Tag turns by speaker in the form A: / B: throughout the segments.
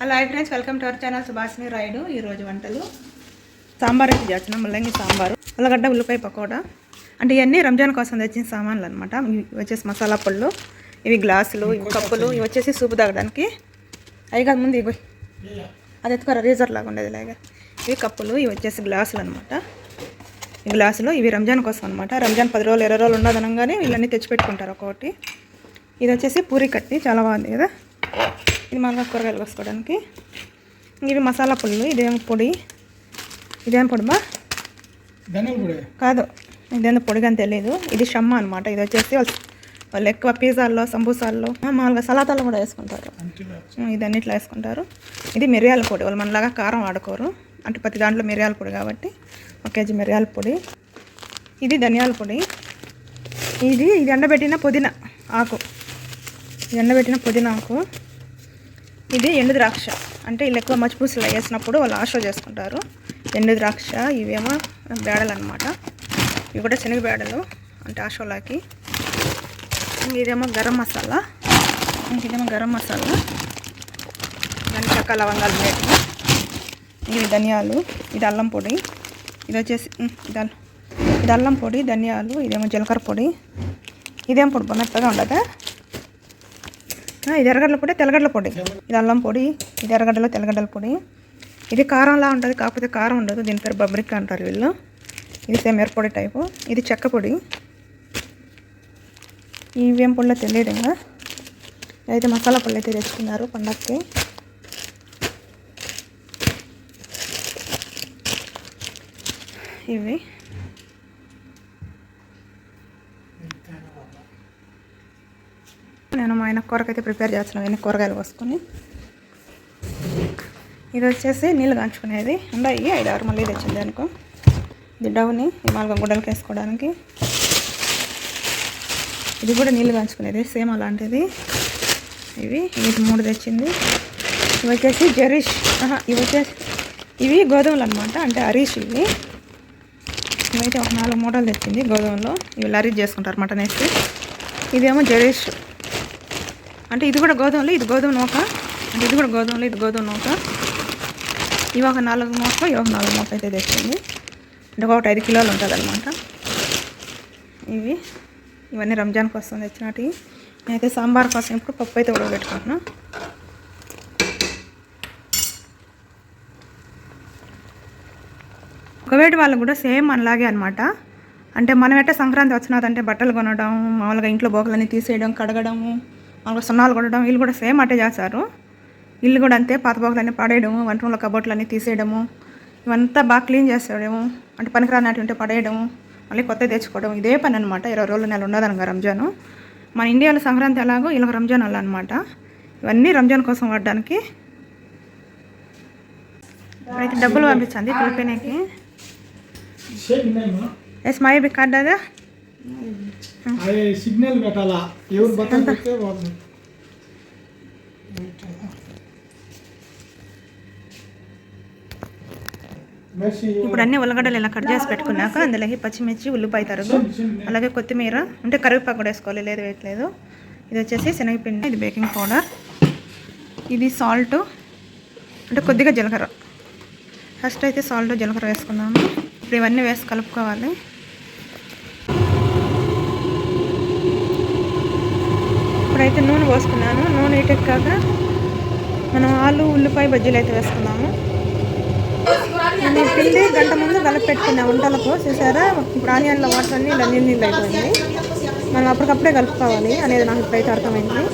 A: Hello hi friends welcome to our channel Subhashini Rayudu ఈరోజు వంటలు. సాంబార్ అయితే చేస్తున్నాం ముల్లంగి సాంబారు ఉల్లగడ్డ ఉల్లిపాయ పకోడా. అంటే ఇవన్నీ రంజాన్ కోసం తెచ్చిన సామాన్లు అనమాట ఇవి వచ్చేసి మసాలా పళ్ళు ఇవి గ్లాసులు ఇవి కప్పులు ఇవి వచ్చేసి సూపు తాగడానికి. అవి కాదు ముందు ఇవి. అది ఎత్తుకోరా రీజర్ లాగా ఉండేది లాగా ఇవి కప్పులు ఇవి వచ్చేసి గ్లాసులు అనమాట ఈ గ్లాసులు ఇవి రంజాన్ కోసం అనమాట రంజాన్ పది రోజులు ఇరవై రోజులు ఉన్నది అనగానే వీళ్ళన్నీ తెచ్చిపెట్టుకుంటారు ఒక్కొక్కటి. ఇది వచ్చేసి పూరి కట్టి చాలా బాగుంది కదా? ఇది మళ్ళీ కూరగాయలు కోసుకోవడానికి. ఇవి మసాలా పుల్లు ఇదేం పొడి? ఇదేం పొడి బా?
B: ధనియాల పొడి.
A: కాదు ఇదేందో పొడిగా అని తెలియదు ఇది షమ్మ అనమాట ఇది వచ్చేసి వాళ్ళు వాళ్ళు ఎక్కువ పిజ్జాల్లో సంబూసాల్లో మామూలుగా సలాతాల్లో కూడా వేసుకుంటారు. ఇది అన్నిట్లో వేసుకుంటారు. ఇది మిరియాల పొడి. వాళ్ళు మనలాగా కారం వాడుకోరు. అంటే ప్రతి దాంట్లో మిరియాల పొడి కాబట్టి ఒక కేజీ మిరియాల పొడి. ఇది ధనియాల పొడి. ఇది ఇది ఎండబెట్టిన పుదీనా ఆకు. ఇది ఎండబెట్టిన పుదీనా ఆకు. ఇది ఎండు ద్రాక్ష. అంటే వీళ్ళు ఎక్కువ మచ్చిపూసలు వేసినప్పుడు వాళ్ళు ఆశ చేసుకుంటారు. ఎండు ద్రాక్ష ఇవేమో బేడలు అనమాట ఇవి కూడా శనగ బేడలు అంటే ఆశోలాకి ఇదేమో గరం మసాలా. ఇదేమో గరం మసాలా. దాని చక్క లవంగాలు వేటి ఇవి ధనియాలు ఇది అల్లం పొడి. ఇది వచ్చేసి ఇది అల్లం పొడి ధనియాలు ఇదేమో జీలకర్ర పొడి. ఇదేం పొడి? మెత్తగా ఉండదా? ఇది ఎర్రగడ్డల పొడి తెల్లగడ్డల పొడి. ఇది అల్లం పొడి ఇది ఎర్రగడ్డలో తెల్లగడ్డల పొడి. ఇది కారంలా ఉంటుంది కాకపోతే కారం ఉండదు దీని పేరు బబ్రిక్ అంటారు వీళ్ళు. ఇది సేమ్ ఎర్రపొడి టైపు. ఇది చెక్క పొడి. ఇవేం పొడిలో తెలియదు ఇంకా. అయితే మసాలా పొడి అయితే తెచ్చుకున్నారు పండగకి ఇవి. నేను మా ఆయన కూరకైతే ప్రిపేర్ చేస్తున్నాను ఇవన్నీ కూరగాయలు కోసుకొని. ఇది వచ్చేసి నీళ్ళు కాంచుకునేది. ఉండయి ఐదు ఆరు మళ్ళీ తెచ్చింది అనుకో. ఇది డౌని నాలుగు గుడ్డలకి వేసుకోవడానికి. ఇది కూడా నీళ్ళు కాంచుకునేది. సేమ్ అలాంటిది. ఇవి వీటి మూడు తెచ్చింది. ఇవి వచ్చేసి జరీష్. ఇవి వచ్చేసి ఇవి గోధుమలు అనమాట అంటే హరీష్ ఇవి. ఇవైతే ఒక నాలుగు మూటలు తెచ్చింది గోధుమలో ఇవి లరీజ్ చేసుకుంటారు మటన్ వేసి. ఇదేమో జరీష్ అంటే ఇది కూడా గోధుమలు ఇది గోధుమ నూక. అంటే ఇది కూడా గోధుమలు ఇది గోధుమ నూక. ఇవి ఒక నాలుగు మూట ఇవి ఒక నాలుగు మూట అయితే తెచ్చింది. అంటే ఒకటి ఐదు కిలోలు ఉంటుంది అనమాట ఇవి. ఇవన్నీ రంజాన్ కోసం తెచ్చినవి నేనైతే సాంబార్ కోసం ఇప్పుడు పప్పు అయితే ఉడకబెట్టుకుంటున్నా. ఒకవేళ వాళ్ళు కూడా సేమ్ మనలాగే అనమాట అంటే మనం ఎట్ట సంక్రాంతి వచ్చినదంటే బట్టలు కొనడం మామూలుగా ఇంట్లో బోకలన్నీ తీసేయడం కడగడము మామూలుగా సున్నాలు కొట్టడం వీళ్ళు కూడా సేమ్ అట్టే చేస్తారు ఇల్లు కూడా అంతే పాత బోకలన్నీ పడేయడము వంట రూమ్లో కబోట్లన్నీ తీసేయడము ఇవంతా బాగా క్లీన్ చేసేయడము అంటే పనికిరానట్టు ఉంటే పడేయడము మళ్ళీ కొత్త తెచ్చుకోవడం ఇదే పని అనమాట ఇరవై రోజుల నెల ఉండదనగా రంజాను. మన ఇండియాలో సంక్రాంతి ఎలాగో ఇలా రంజాన్ అలా అనమాట ఇవన్నీ రంజాన్ కోసం వాడడానికి అయితే డబ్బులు పంపించండి పిలిపినకి ఎస్ మై బి కార్డ్ అదా.
B: అవి సిగ్నల్ పెట్టాలా? ఎవరు బట్టలు పెడితే వాళ్ళు మెర్సీ
A: ఇప్పుడు అన్ని ఉల్లగడ్డలు ఇలా కట్ చేసి పెట్టుకున్నాక అందులోకి పచ్చిమిర్చి ఉల్లిపాయ తరుగు అలాగే కొత్తిమీర అంటే కరివేపాకు కూడా వేసుకోవాలి లేదు వేయట్లేదు. ఇది వచ్చేసి శనగపిండి ఇది బేకింగ్ పౌడర్ ఇది సాల్ట్ అంటే కొద్దిగా జీలకర్ర. ఫస్ట్ అయితే సాల్ట్ జీలకర్ర వేసుకున్నాము ఇప్పుడు ఇవన్నీ వేసి కలుపుకోవాలి. ఇప్పుడైతే నూనె పోసుకున్నాను. నూనె ఇటెక్కాక మనం ఆలు ఉల్లిపాయ బజ్జీలు అయితే వేసుకున్నాము నేను పిండి గంట ముందు కలిపి వంటలకు చూసారా? ఇప్పుడు ఆనియన్ల వాటర్ అన్ని ఇలా నీళ్ళు నీళ్ళు అయిపోయింది. మనం అప్పటికప్పుడే కలుపుకోవాలి అనేది నాకు ఇప్పుడైతే అర్థమైంది.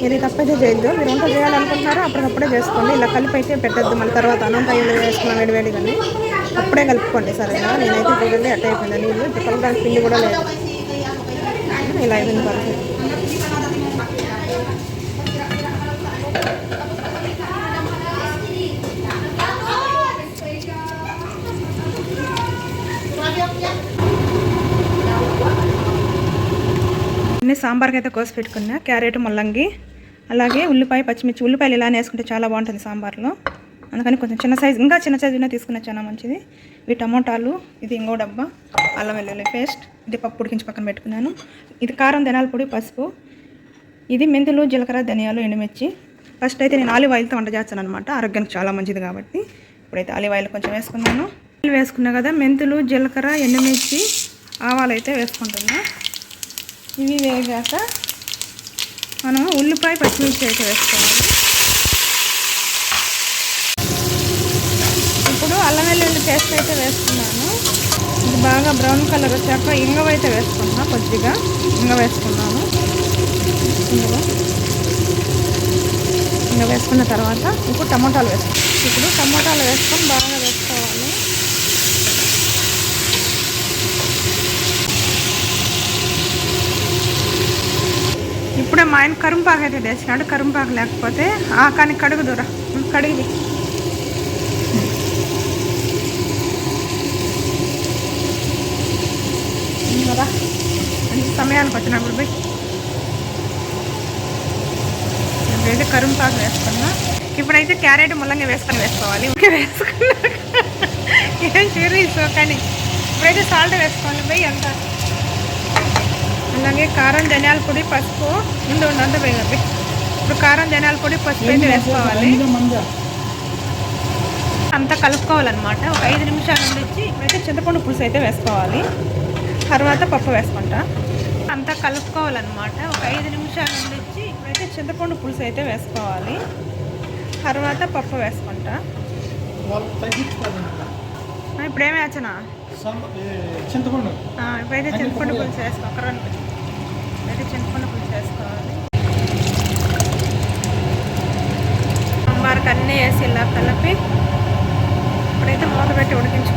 A: మీరు ఇది తప్పైతే చేయొద్దు. మీరు వంట చేయాలనుకుంటున్నారో అప్పటికప్పుడే చేసుకోండి. ఇలా కలిపి అయితే పెట్టద్దు. మళ్ళీ తర్వాత అన్నం తయ్యలు వేసుకున్నాం వేడి వేడి కానీ అప్పుడే కలుపుకోండి సరేనా? నేనైతే చూడండి అట్ట అయిపోయింది. నీళ్ళు ఇప్పుడు కలపడానికి పిండి కూడా లేదు. ఇలా అయిపోయింది సాంబార్కి అయితే కోసి పెట్టుకున్నా క్యారెట్ ముల్లంగి అలాగే ఉల్లిపాయ పచ్చిమిర్చి ఉల్లిపాయలు ఇలా వేసుకుంటే చాలా బాగుంటుంది సాంబార్లో. అందుకని కొంచెం చిన్న సైజు ఇంకా చిన్న సైజునే తీసుకున్నా చాలా మంచిది. ఇవి టమోటాలు ఇది ఇంకో డబ్బా అల్లం వెల్లుల్లి పేస్ట్ ఇది పప్పు ఉడికించి పక్కన పెట్టుకున్నాను. ఇది కారం ధనాల పొడి పసుపు. ఇది మెంతులు జీలకర్ర ధనియాలు ఎండుమిర్చి. ఫస్ట్ అయితే నేను ఆలివ్ ఆయిల్తో వంట చేస్తాను అనమాట ఆరోగ్యానికి చాలా మంచిది కాబట్టి. ఇప్పుడైతే ఆలివ్ ఆయిల్ కొంచెం వేసుకున్నాను. ఆయిల్ వేసుకున్నా కదా మెంతులు జీలకర్ర ఎండుమిర్చి ఆవాలు అయితే వేసుకుంటున్నా. ఇవి వేగాక మనం ఉల్లిపాయ పచ్చిమిర్చి అయితే వేసుకోవాలి ఇప్పుడు అల్లం వెల్లుల్లి పేస్ట్ అయితే వేసుకున్నాను. ఇది బాగా బ్రౌన్ కలర్ వచ్చాక ఇంగవ అయితే వేసుకున్నా కొద్దిగా ఇంగ వేసుకున్నాను. ఇంగవ ఇంగ వేసుకున్న తర్వాత ఇప్పుడు టమోటాలు వేసుకున్నాను ఇప్పుడు టమోటాలు వేసుకొని బాగా వేసుకోవాలి. ఇప్పుడే మా ఆయన కరుంపాకు అయితే తెచ్చినాడు. కరుంపాకు లేకపోతే ఆ కానీ కడుగు దూర కడిగి కదా మంచి సమయానికి వచ్చినప్పుడు పోయి ఇప్పుడైతే కరుంపాకు వేసుకున్నా. ఇప్పుడైతే క్యారెట్ ముల్లంగా వేసుకొని వేసుకోవాలి. ఓకే వేసుకున్నా ఏం సీరియస్ కానీ ఇప్పుడైతే సాల్ట్ వేసుకోవాలి పోయి అంత అలాగే కారం ధనియాల పొడి పసుపు ఉండి ఉండి అంతా పోయి పోయి. ఇప్పుడు కారం ధనియాల పొడి పసుపు అయితే వేసుకోవాలి.
B: మంది
A: అంతా కలుపుకోవాలన్నమాట. ఒక ఐదు నిమిషాలు ఉండిచ్చి ఇప్పుడైతే చింతపండు పులుసు అయితే వేసుకోవాలి. తర్వాత పప్పు వేసుకుంటా. అంతా కలుపుకోవాలన్నమాట. ఒక ఐదు నిమిషాలు ఉండిచ్చి ఇప్పుడైతే చింతపండు పులుసు అయితే వేసుకోవాలి. తర్వాత పప్పు వేసుకుంటా. ఇప్పుడు ఏమి వేచనా?
B: చింతపండు.
A: ఇప్పుడైతే చింతపండు పులుసు వేసుకో ఒక రెండు ఇప్పుడైతే చింతపండు పులుసు వేసుకోవాలి. సాంబార్కి అన్నీ వేసి ఇలా కలిపి ఇప్పుడైతే మూత పెట్టి ఉడికించుకున్నాము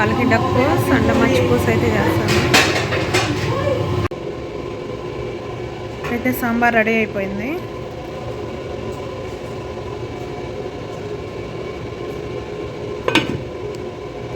A: వాళ్ళకి డప్పు సండ మంచి పూస అయితే చేస్తాను. అయితే సాంబార్ రెడీ అయిపోయింది.